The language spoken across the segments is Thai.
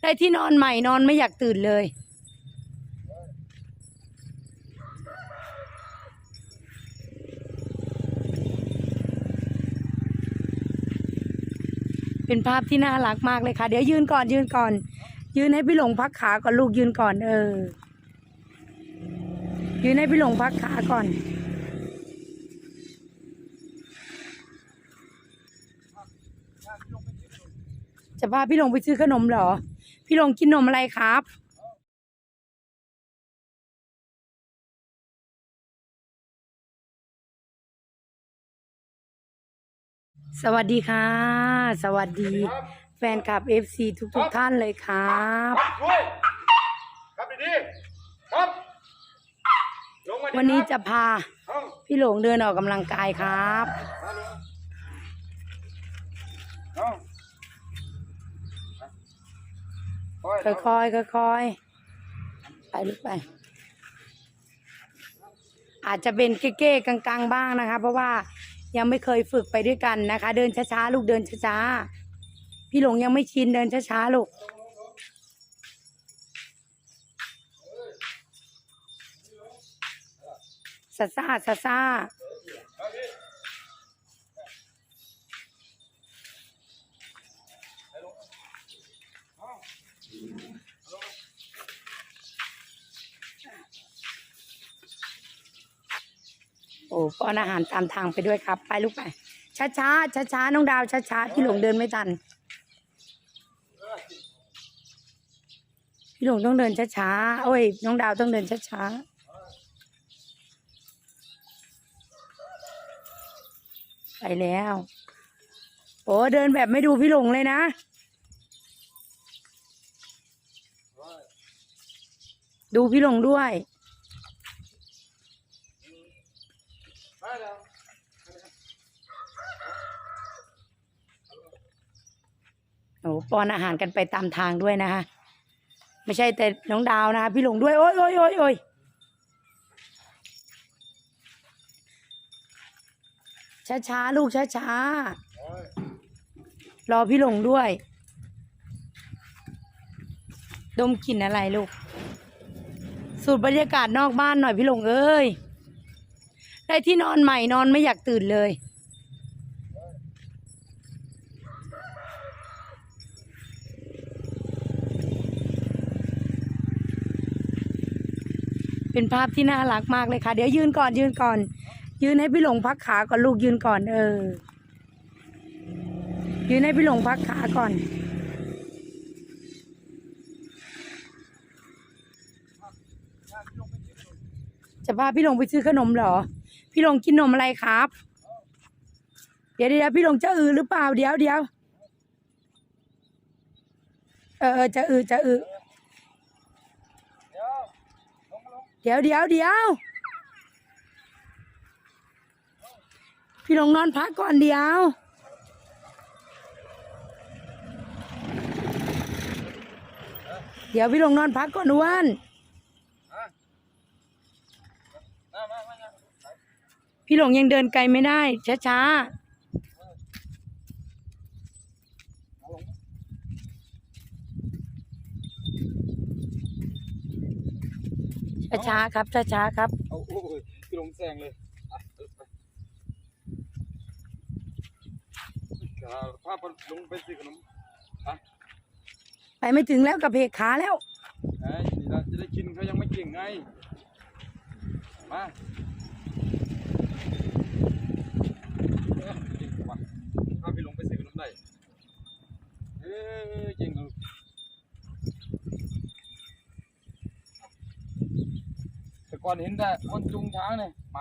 ได้ที่นอนใหม่นอนไม่อยากตื่นเลย เป็นภาพที่น่ารักมากเลยค่ะ เดี๋ยวยืนก่อนยืนก่อน ยืนให้พี่หลงพักขาก่อนลูกยืนก่อน เออ ยืนให้พี่หลงพักขาก่อนจะพาพี่หลงไปซื้อขนมเหรอ พี่หลงกินนมอะไรครับสวัสดีค่ะ สวัสดี แฟนคลับ FC ทุกทุกๆท่านเลยครับครับช่วยครับดีๆครับลงมาดิวันนี้คจะรับพาเอาพี่หลงเดินออกกำลังกายครับ เอาเอา ค่อยๆค่อยๆไปลูกไป อาจจะเป็นเก้ๆกลางๆ บ้างนะคะ เพราะว่ายังไม่เคยฝึกไปด้วยกันนะคะ เดินช้าๆลูกเดินช้าๆพี่หลงยังไม่ชินเดินช้าๆลูกซาซาซาซา โอ้ป้อนอาหารตามทางไปด้วยครับ ไปลูกไป ช้าช้าช้าช้าน้องดาวช้าช้าพี่หลงเดินไม่ทัน พี่หลงต้องเดินช้าช้าโอ้ย น้องดาวต้องเดินช้าช้าไปแล้ว โอ้เดินแบบไม่ดูพี่หลงเลยนะดูพี่หลงด้วย มาแล้วโอ้ป้อนอาหารกันไปตามทางด้วยนะคะ ไม่ใช่แต่น้องดาวนะคะพี่หลงด้วย โอ้ยโอ้ยโอ้ยโอ้ยช้าช้าลูกช้าช้ารอพี่หลงด้วย ดมกลิ่นอะไรลูก สูตรบรรยากาศนอกบ้านหน่อยพี่หลงเอ้ย ได้ที่นอนใหม่นอนไม่อยากตื่นเลย เป็นภาพที่น่ารักมากเลยค่ะ เดี๋ยวยืนก่อนยืนก่อน ยืนให้พี่หลงพักขาก่อนลูกยืนก่อน เออ ยืนให้พี่หลงพักขาก่อนจะพาพี่หลงไปซื้อขนมเหรอ พี่หลงกินนมอะไรครับ เดี๋ยวเดี๋ยวพี่หลงจะอือหรือเปล่าเดี๋ยวเดี๋ยวเออเอจะอือจะอือเดี๋ยวเดี๋ยวเดี๋ยวพี่หลงนอนพักก่อนเดี๋ยวเดี๋ยวพี่หลงนอนพักก่อนอ้วน อะมามามามา พี่หลงยังเดินไกลไม่ได้ ช้าๆ ช้าๆครับ ช้าๆครับ เอาโอ้ยพี่หลงแซงเลยอะเอาไปพาไปลงไปซื้อขนมอะไปไม่ถึงแล้วกับเพกขาแล้ว ไอ้นี่เราจะได้กินเขายังไม่เก่งไง มา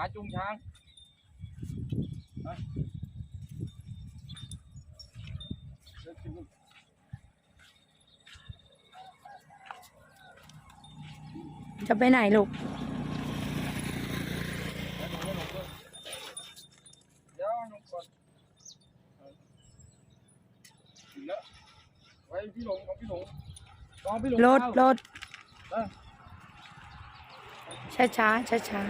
าจูงช้างไปเดี๋ยวกินจะไปไหนลูก เดี๋ยวลงก่อนถึงแล้วไว้พี่หลงของพี่หลงของ พี่หลงรถรถเออช้าช้าช้าช้า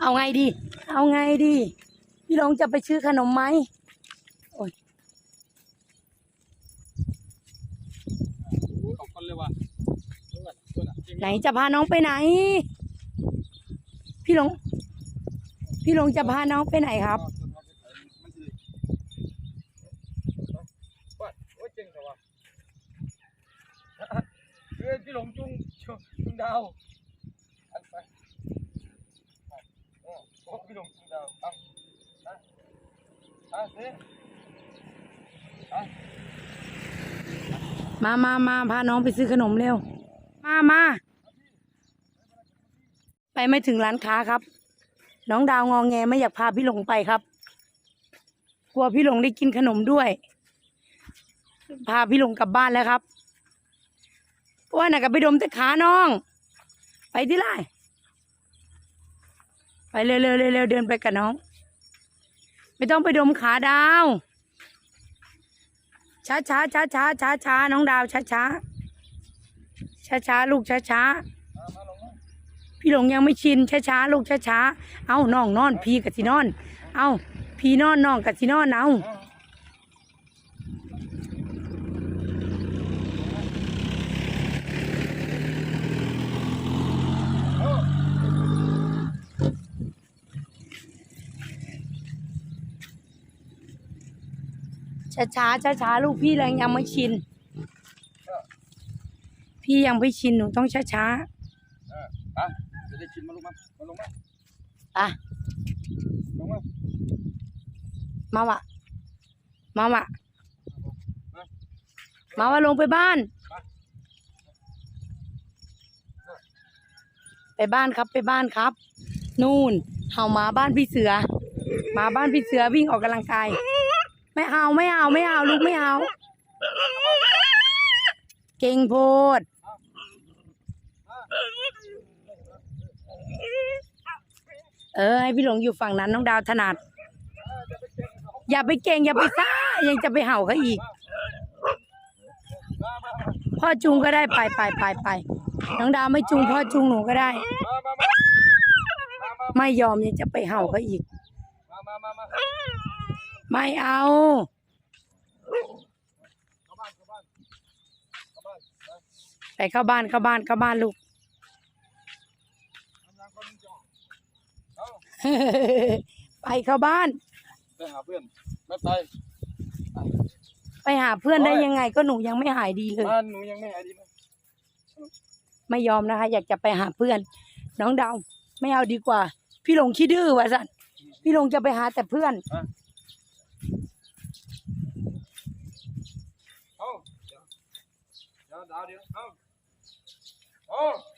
เอาไงดี เอาไงดี พี่หลงจะไปซื้อขนมไหมโอ้ยโอ้ยขอบคุณเลยว่ะเพื่อนเพื่อนอะจริงไหนจะพาน้องไปไหน พี่หลง พี่หลงจะพาน้องไปไหนครับมันสิเปิดโอ้ยเจ๋งแต่ว่าเฮ้ยพี่หลงจุงจุงดาวอันไปไปโอ้โอ้พี่หลงจุงดาวเอาอะอะเฮ้ยอะมามามาพาน้องไปซื้อขนมเร็ว มามา ไปไม่ถึงร้านค้าครับ น้องดาวงองแงไม่อยากพาพี่หลงไปครับ กลัวพี่หลงได้กินขนมด้วย พาพี่หลงกลับบ้านแล้วครับว่าน่ะกับไปดมแต่ขาน้อง ไปที่ไรไปเร็วเร็วเร็วเร็วเดินไปกับน้อง ไม่ต้องไปดมขาดาว ช้าช้าช้าช้าช้าช้าน้องดาวช้าช้าช้าช้าลูกช้าช้า พี่หลงยังไม่ชินช้าช้าลูกช้าช้าเอาน้องนอนพีกับสินอน เอาพีนอนน้องกับสินอนเอาอะช้าช้าช้าลูกพี่เลยยังไม่ชิน พี่ยังไม่ชินหนูต้องช้าช้า ได้กินมาลงมามาลงมาอะลงมา มาวะมาวะมาวะลงไปบ้าน ไปบ้านครับไปบ้านครับ นู่นเห่าหมาบ้านพี่เสือหมาบ้านพี่เสือวิ่งออกกำลังกาย ไม่เอาไม่เอาไม่เอาลูกไม่เอา เก่งโพด เออให้พี่หลงอยู่ฝั่งนั้นน้องดาวถนัด อย่าไปเก่งอย่าไปซ่ายังจะไปเห่าเขาอีก พ่อจุงก็ได้ไปไปไปไปน้องดาวไม่จุงพ่อจุงหนูก็ได้ ไม่ยอมยังจะไปเห่าเขาอีก ไม่เอาไปเข้าบ้านเข้าบ้านเข้าบ้านลูก ไปเข้าบ้าน ไปหาเพื่อน ไม่ไป ไปหาเพื่อนได้ยังไงก็หนูยังไม่หายดีเลย บ้านหนูยังไม่หายดีไหมไม่ยอมนะคะ อยากจะไปหาเพื่อน น้องดาวไม่เอาดีกว่า พี่หลงขี้ดื้อวะสันพี่หลงจะไปหาแต่เพื่อน เอาเดี๋ยวเดี๋ยวดาวเดี๋ยวเอาเอาเป็น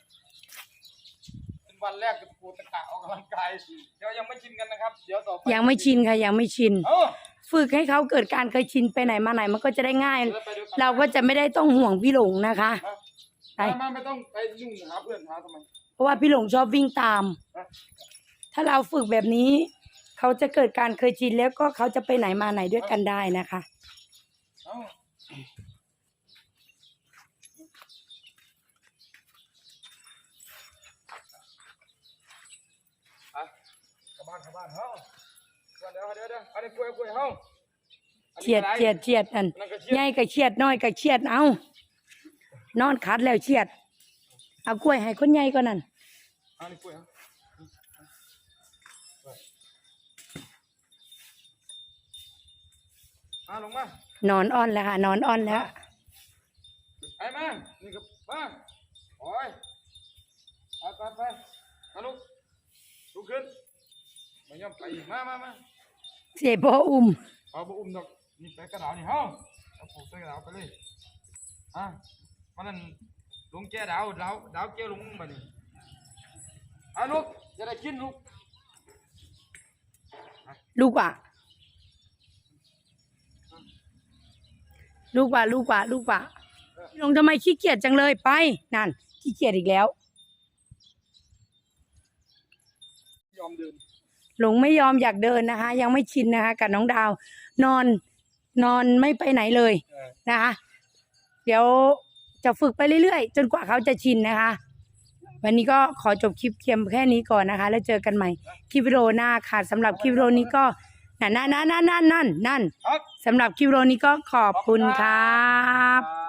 วันแรกกับกูตะกะออกกำลังกายเดี๋ยวยังไม่ชินกันนะครับ เดี๋ยวต่อไปยังไม่ชินค่ะยังไม่ชิน เอาฝึกให้เขาเกิดการเคยชินไปไหนมาไหนมันก็จะได้ง่ายเดี๋ยวไปด้วยกันเราก็จะไม่ได้ต้องห่วงพี่หลงนะคะ ไป มามาไม่ต้องไปยุ่งหาเพื่อนหาทำไม เพราะว่าพี่หลงชอบวิ่งตามฮะถ้าเราฝึกแบบนี้ เขาจะเกิดการเคยชินแล้วก็เขาจะไปไหนมาไหนด้วยกันได้นะคะ เอาไปเข้า บ้านเข้าบ้านเฮ้าเดี๋ยวเดี๋ยวเดี๋ยวอันนี้กล้วยกล้วยเฮ้าอันเฉีนี้ยดอะไรเฉียดเฉียดนั่นนั่นก็เฉียดใหญ่ก็เฉียดน้อยก็เฉียดเอานอนคัดแล้วเฉียด เอากล้วยให้คนใหญ่ก็นั่นอันนี้กล้วยเฮ้าอ่าลงมานอนอ่อนแล้วค่ะนอนอ่อนแล้ว ไปมานี่ก็มาโอ้ยไปไปไปมาลุกลุกขึ้นมาย่อ มไปอีกมามามาเสียพ่ออุ้มเอาบุอุ้มดอกนี่ไปกระดาวนี่เฮ้าเอาผูกใส่กระดาวไปเลยอะมันนั่นลุงแกดาวดาวดาวเกี้ยวลุงมานี่เอาลูกจะได้กินลูกลูกว่ะลูกว่ะลูกว่ะลูกว่ะพี่หลงทำไมขี้เกียจจังเลยไปนั่นขี้เกียจอีกแล้ว ยอมเดิน หลงไม่ยอมอยากเดินนะคะ ยังไม่ชินนะคะกับน้องดาว นอนนอนไม่ไปไหนเลยเออนะคะเดี๋ยวจะฝึกไปเรื่อยๆ จนกว่าเขาจะชินนะคะ วันนี้ก็ขอจบคลิปเพียงแค่นี้ก่อนนะคะ แล้วเจอกันใหม่คลิปวิดีโอหน้าค่ะสำหรับคลิปวิดีโอนี้ก็นั่นนั่นนั่นนั่นนั่นนั่นครับสำหรับคลิปวิดีโอนี้ก็ขอบคุณครับ